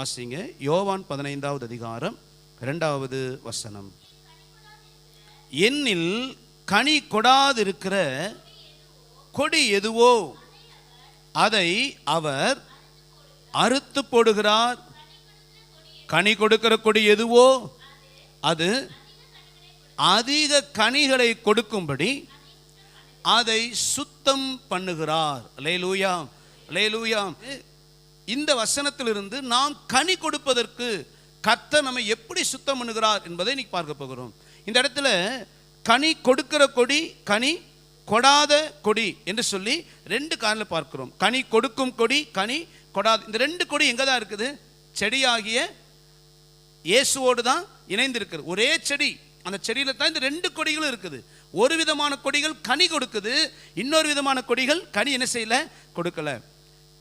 வாசிங்க. யோவான் பதினைந்தாவது அதிகாரம் இரண்டாவது வசனம். என்னில் கனி கொடாதிருக்கிற கொடி எதுவோ அதை அவர் அறுத்து போடுகிறார். கனி கொடுக்கிற கொடி எதுவோ அது அதிக கனிகளை கொடுக்கும்படி அதை சுத்தம் பண்ணுகிறார். லேலூயா லேலூயா இந்த வசனத்திலிருந்து நாம் கனி கொடுப்பதற்கு கத்த நம்மை எப்படி சுத்தம் பண்ணுகிறார் என்பதை இன்னைக்கு பார்க்க போகிறோம். இந்த இடத்துல கனி கொடுக்கிற கொடி கனி கொடாத கொடி என்று சொல்லி ரெண்டு காரில் பார்க்கிறோம். கனி கொடுக்கும் கொடி கனி கொடாத இந்த ரெண்டு கொடி எங்கே தான் இருக்குது? செடியாகிய இயேசுவோடு தான் இணைந்திருக்கிறது. ஒரே செடி அந்த செடியில தான் இந்த ரெண்டு கொடிகளும் இருக்குது. ஒரு விதமான கொடிகள் கனி கொடுக்குது இன்னொரு விதமான கொடிகள் கனி என்ன செய்யல? கொடுக்கல.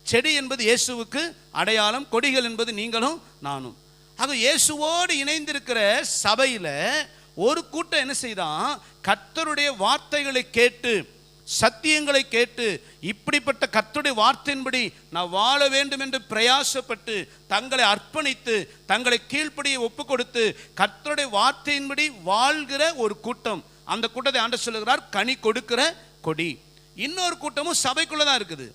செடி என்பது இயேசுவுக்கு அடையாளம் கொடிகள் என்பது நீங்களும் நானும். ஆக இயேசுவோடு இணைந்திருக்கிற சபையில ஒரு கூட்டம் என்ன செய்தான்? கர்த்தருடைய வார்த்தைகளை கேட்டு சத்தியங்களை கேட்டு இப்படிப்பட்ட கர்த்தருடைய வார்த்தையின்படி நான் வாழ வேண்டும் என்று பிரயாசப்பட்டு தங்களை அர்ப்பணித்து தங்களை கீழ்ப்படியை ஒப்பு கொடுத்து கர்த்தருடைய வார்த்தையின்படி வாழ்கிற ஒரு கூட்டம். அந்த கூட்டத்தை ஆண்டு சொல்லுகிறார் கனி கொடுக்கிற கொடி. இன்னொரு கூட்டமும் சபைக்குள்ளே தான் இருக்குது.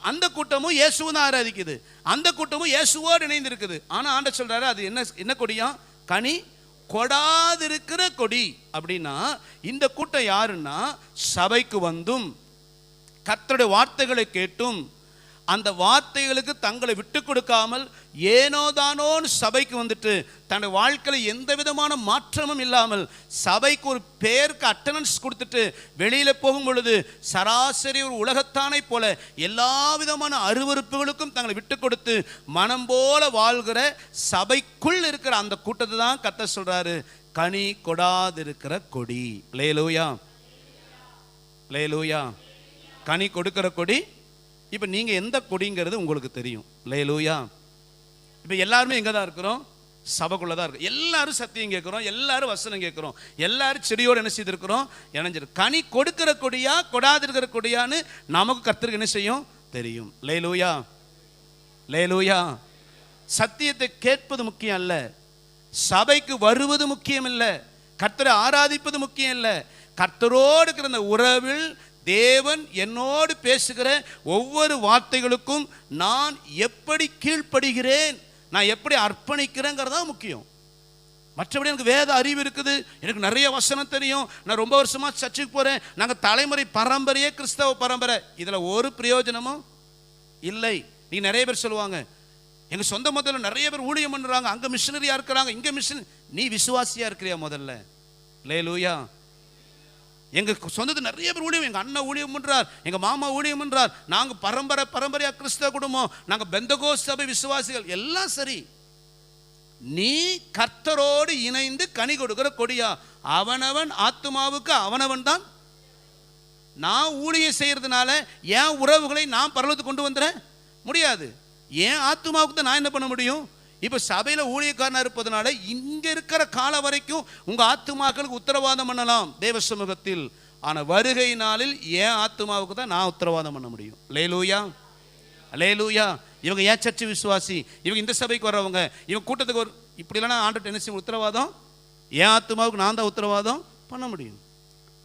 அந்த கூட்டமும் இயேசுவை தான் ஆராதிக்குது. அந்த கூட்டமும் இயேசுவோடு இணைந்து இருக்குது ஆனா ஆண்ட சொல்றாரு அது என்ன என்ன கொடியா? கனி கொடாதிருக்கிற கொடி. அப்படின்னா இந்த கூட்டம் யாருன்னா சபைக்கு வந்தும் கத்தருடைய வார்த்தைகளை கேட்டும் அந்த வார்த்தைகளுக்கு தங்களை விட்டு கொடுக்காமல் ஏனோதானோன்னு சபைக்கு வந்துட்டு தன்னுடைய வாழ்க்கையில் எந்த விதமான மாற்றமும் இல்லாமல் சபைக்கு ஒரு பேருக்கு அட்டனன்ஸ் கொடுத்துட்டு வெளியில் போகும் பொழுது சராசரி ஒரு உலகத்தானை போல எல்லா விதமான அருவருப்புகளுக்கும் தங்களை விட்டு கொடுத்து மனம் போல வாழ்கிற சபைக்குள் இருக்கிற அந்த கூட்டத்தை தான் கத்த சொல்கிறாரு கனி கொடாதிருக்கிற கொடி. லேலூயா லேலூயா கனி கொடுக்கிற கொடி இப்போ நீங்கள் எந்த கொடிங்கிறது உங்களுக்கு தெரியும். லேலூயா. இப்போ எல்லாருமே எங்கே தான் இருக்கிறோம்? சபைக்குள்ளே தான் இருக்கும் எல்லாரும் சத்தியம் கேட்குறோம். எல்லாரும் வசனம் கேட்குறோம். எல்லாரும் செடியோடு என்ன செய்திருக்கிறோம்? இணைஞ்சிரு. கனி கொடுக்கிற கொடியா கொடாதிருக்கிற கொடியான்னு நமக்கு கர்த்தருக்கு என்ன செய்யும்? தெரியும். லேலூயா. லேலூயா. சத்தியத்தை கேட்பது முக்கியம் அல்ல. சபைக்கு வருவது முக்கியம் இல்லை. கர்த்தரை ஆராதிப்பது முக்கியம் இல்லை. கர்த்தரோடு இருக்கிற அந்த உறவில் தேவன் என்னோடு பேசுகிற ஒவ்வொரு வார்த்தைகளுக்கும் நான் எப்படி கீழ்ப்படுகிறேன் நான் எப்படி அர்ப்பணிக்கிறேங்கிறது தான் முக்கியம். மற்றபடி எனக்கு வேத அறிவு இருக்குது எனக்கு நிறைய வசனம் தெரியும் நான் ரொம்ப வருஷமாக சர்ச்சுக்கு போகிறேன் நாங்கள் தலைமுறை பரம்பரையே கிறிஸ்தவ பரம்பரை. இதில் ஒரு பிரயோஜனமும் இல்லை. நீ நிறைய பேர் சொல்லுவாங்க எங்கள் சொந்த முதல்ல நிறைய பேர் ஊழியம் பண்ணுறாங்க அங்கே மிஷினரியாக இருக்கிறாங்க இங்கே மிஷின் நீ விசுவாசியாக இருக்கிறியா முதல்ல? லே லூயா எங்கள் சொந்தத்து நிறைய பேர் ஊழியம் எங்கள் அண்ணன் ஊழியம் பண்றார் எங்கள் மாமா ஊழியம் பண்றார். நாங்கள் பரம்பரை பரம்பரையாக கிறிஸ்தவ குடும்பம் நாங்கள் பெந்தகோ சபை விசுவாசிகள் எல்லாம் சரி. நீ கர்த்தரோடு இணைந்து கனி கொடுக்கிற கொடியா? அவனவன் ஆத்துமாவுக்கு அவனவன் தான். நான் ஊழியம் செய்கிறதுனால என் உறவுகளை நான் பரலத்துக்கு கொண்டு வந்துடுறேன் முடியாது. ஏன் ஆத்துமாவுக்கு தான் நான் என்ன பண்ண முடியும்? இப்போ சபையில் ஊழியக்காரனாக இருப்பதனால இங்கே இருக்கிற காலம் வரைக்கும் உங்கள் ஆத்துமாக்களுக்கு உத்தரவாதம் பண்ணலாம் தேவ சமூகத்தில். ஆனால் வருகை நாளில் ஏன் ஆத்துமாவுக்கு தான் நான் உத்தரவாதம் பண்ண முடியும். லேலூயா லேலூயா இவங்க ஏன் சர்ச்சு விசுவாசி? இவங்க இந்த சபைக்கு வர்றவங்க. இவங்க கூட்டத்துக்கு ஒரு இப்படிலாம் ஆண்டு டென்னிஸ் உத்தரவாதம்? ஏன் ஆத்துமாவுக்கு நான் தான் உத்தரவாதம் பண்ண முடியும்.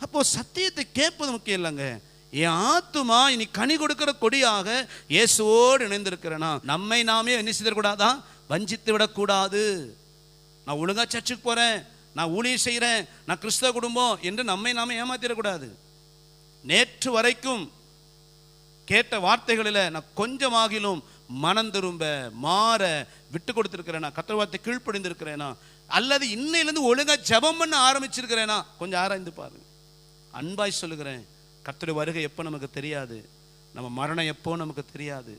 அப்போது சத்தியத்தை கேட்பது முக்கியம் இல்லைங்க. என் ஆத்துமா இனி கனி கொடுக்கிற கொடியாக இயேசுவோடு இணைந்திருக்கிறேனா? நம்மை நாமே என்ன செய்திடக்கூடாதான் வஞ்சித்து விடக்கூடாது. நான் ஒழுங்காக சர்ச்சுக்கு போகிறேன் நான் ஊழியம் செய்கிறேன் நான் கிறிஸ்தவ குடும்பம் என்று நம்மை நாம் ஏமாத்திடக்கூடாது. நேற்று வரைக்கும் கேட்ட வார்த்தைகளில் நான் கொஞ்சமாகிலும் மனம் திரும்ப மாற விட்டு கொடுத்துருக்கிறேனா கத்தர் வார்த்தை கீழ்ப்படிந்திருக்கிறேனா அல்லது இன்னையிலேருந்து ஒழுங்காக ஜபம் பண்ண ஆரம்பிச்சிருக்கிறேனா கொஞ்சம் ஆராய்ந்து பாருங்க. அன்பாய் சொல்லுகிறேன் கர்த்தருடைய வருகை எப்போ நமக்கு தெரியாது நம்ம மரணம் எப்போ நமக்கு தெரியாது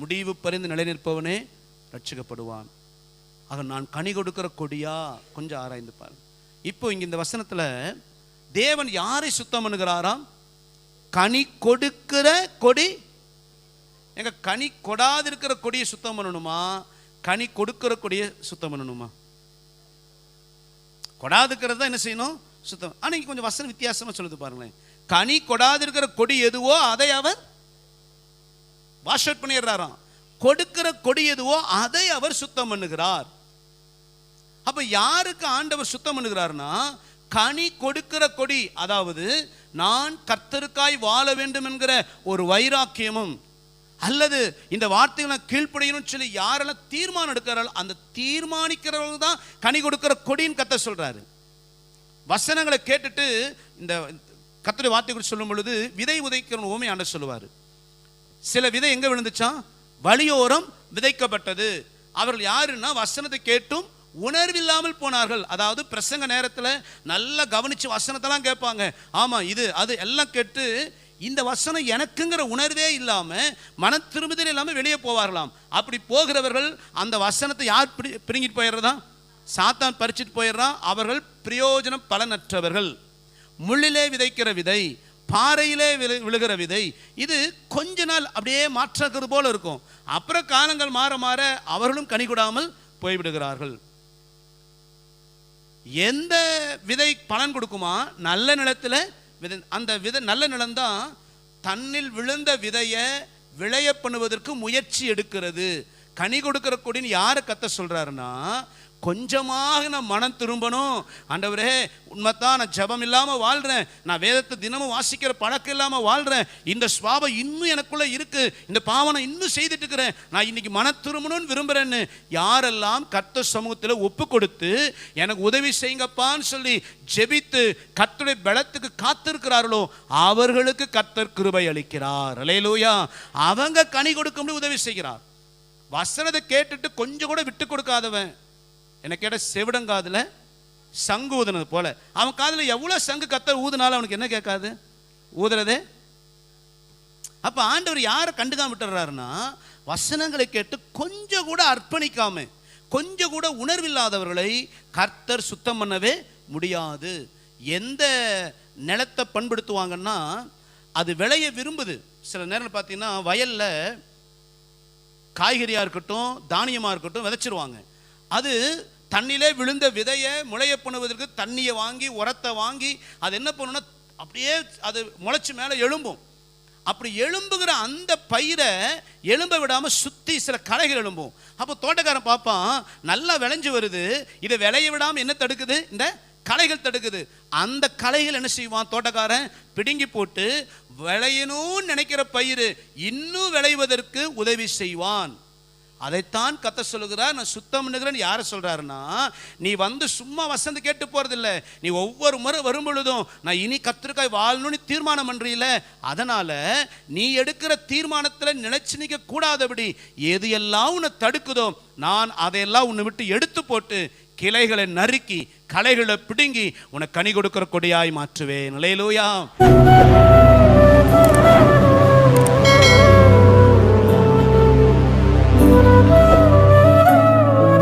முடிவு பறிந்து நிலைநிற்பவனே ரட்சிக்கப்படுவான் ஆக நான் கனி கொடுக்கிற கொடியா? கொஞ்சம் ஆராய்ந்து பாருங்க. இப்போ இங்கே இந்த வசனத்துல தேவன் யாரை சுத்தம் பண்ணுகிறாராம்? கனி கொடுக்கிற கொடி? எங்க கனி கொடாதிருக்கிற கொடியை சுத்தம் பண்ணணுமா? கனி கொடுக்கிற கொடியை சுத்தம் பண்ணணுமா? கொடாதுக்கிறது தான் என்ன செய்யணும்? சுத்தம். ஆனால் இங்கே கொஞ்சம் வசனம் வித்தியாசமாக சொல்லுது பாருங்களேன். கனி கொடாதிருக்கிற கொடி எதுவோ அதை அவர் வாஷ் அவுட் பண்ணிடுறாராம். கொடுக்கிற கொடி எதுவோ அதை அவர் சுத்தம் பண்ணுகிறார். அப்ப யாருக்கு ஆண்டவர் சுத்தம் பண்ணுகிறார்னா கனி கொடுக்கிற கொடி அதாவது நான் கர்த்தருக்காய் வாழ வேண்டும் என்கிற ஒரு வைராக்கியமும் அல்லது இந்த வார்த்தைகளை கீழ்ப்படையணும் சொல்லி யாரெல்லாம் தீர்மானம் எடுக்கிறாரோ அந்த தீர்மானிக்கிறவர்கள் தான் கனி கொடுக்கிற கொடின்னு கத்த சொல்றாரு. வசனங்களை கேட்டுட்டு இந்த கர்த்தருடைய வார்த்தை குறித்து சொல்லும் பொழுது விதை உதைக்கிற ஓமை ஆண்ட சொல்லுவார். சில விதை எங்க விழுந்துச்சான் வழியோரம் விதைக்கப்பட்டது. அவர்கள் யாருன்னா வசனத்தை கேட்டும் உணர்வில்லாமல் போனார்கள். அதாவது பிரசங்க நேரத்தில் நல்லா கவனிச்சு வசனத்தெல்லாம் கேட்பாங்க. ஆமா இது அது எல்லாம் கேட்டு இந்த வசனம் எனக்குங்கிற உணர்வே இல்லாம மன திரும்புதல் இல்லாம வெளியே போவார்களாம். அப்படி போகிறவர்கள் அந்த வசனத்தை யார் பிடி பிடுங்கிட்டு போயிடுறதா? சாத்தான் பறிச்சிட்டு போயிடுறான். அவர்கள் பிரயோஜனம் பலனற்றவர்கள். முள்ளிலே விதைக்கிற விதை பாறையிலே விழு- விழுகிற விதை. இது கொஞ்ச நாள் அப்படியே மாற்றுறது போல இருக்கும். அப்புறம் காலங்கள் மாற மாற அவர்களும் கனி கொடாமல் போய்விடுகிறார்கள். எந்த விதை பலன் கொடுக்குமா? நல்ல நிலத்துல விதை அந்த விதை நல்ல நிலம்தான் தன்னில் விழுந்த விதையை விளைய பண்ணுவதற்கு முயற்சி எடுக்கிறது. கனி கொடுக்கிற கொடின்னு யாரை கத்த சொல்றாருன்னா கொஞ்சமாக நான் மனம் திரும்பணும். ஆண்டவரே உண்மைத்தான் நான் ஜெபம் இல்லாமல் வாழ்கிறேன் நான் வேதத்தை தினமும் வாசிக்கிற பழக்கம் இல்லாமல் வாழ்கிறேன் இந்த சுவாபம் இன்னும் எனக்குள்ளே இருக்கு. இந்த பாவனை இன்னும் செய்துட்டு இருக்கிறேன் நான் இன்னைக்கு மன திரும்பணும்னு விரும்புகிறேன்னு யாரெல்லாம் கர்த்த சமூகத்தில் ஒப்பு கொடுத்து எனக்கு உதவி செய்யுங்கப்பான்னு சொல்லி ஜெபித்து கர்த்தருடைய பலத்துக்கு காத்திருக்கிறார்களோ அவர்களுக்கு கர்த்தர் கிருபை அளிக்கிறார். அலையலூயா. அவங்க கனி கொடுக்கும்படி உதவி செய்கிறார். வசனத்தை கேட்டுட்டு கொஞ்சம் கூட விட்டு கொடுக்காதவன். என்ன கேட்ட செவிடங்காதில் சங்கு ஊதுனது போல. அவன் காதில் எவ்வளோ சங்கு கத்தர் ஊதுனாலும் அவனுக்கு என்ன கேட்காது? ஊதுறதே? அப்போ ஆண்டவர் யாரை கண்டுக்காம விட்டுறாருன்னா வசனங்களை கேட்டு கொஞ்சம் கூட அர்ப்பணிக்காம கொஞ்சம் கூட உணர்வில்லாதவர்களை கர்த்தர் சுத்தம் பண்ணவே முடியாது. எந்த நிலத்தை பண்படுத்துவாங்கன்னா அது விளைய விரும்புது. சில நேரம் பார்த்தீங்கன்னா வயல்ல காய்கறியாக இருக்கட்டும் தானியமாக இருக்கட்டும் விதைச்சிருவாங்க. அது தண்ணிலே விழுந்த விதையை முளைய பண்ணுவதற்கு தண்ணியை வாங்கி உரத்தை வாங்கி அது என்ன பண்ணுன்னா அப்படியே அது முளைச்சி மேலே எழும்பும். அப்படி எழும்புகிற அந்த பயிரை எழும்ப விடாமல் சுற்றி சில களைகள் எழும்பும். அப்போ தோட்டக்காரன் பார்ப்பான் நல்லா விளைஞ்சு வருது இதை விளைய விடாமல் என்ன தடுக்குது? இந்த களைகள் தடுக்குது. அந்த களைகள் என்ன செய்வான் தோட்டக்காரன்? பிடுங்கி போட்டு விளையணும்னு நினைக்கிற பயிர் இன்னும் விளைவதற்கு உதவி செய்வான். அதைத்தான் கத்த சொல்லுகிறார். நான் சுத்தம் பண்ணுகிறேன்னு யாரை சொல்கிறாருன்னா நீ வந்து சும்மா வசந்து கேட்டு போகிறதில்ல நீ ஒவ்வொரு முறை வரும் பொழுதும் நான் இனி கத்திரிக்காய் வாழணும்னு தீர்மானம் பண்ணுறீல அதனால் நீ எடுக்கிற தீர்மானத்தில் நினைச்சு நிற்க கூடாதபடி எது எல்லாம் உன்னை தடுக்குதோ நான் அதையெல்லாம் உன்னை விட்டு எடுத்து போட்டு கிளைகளை நறுக்கி களைகளை பிடுங்கி உனக்கு கனி கொடுக்கிற கொடியாய் மாற்றுவேன். நிலையிலூயா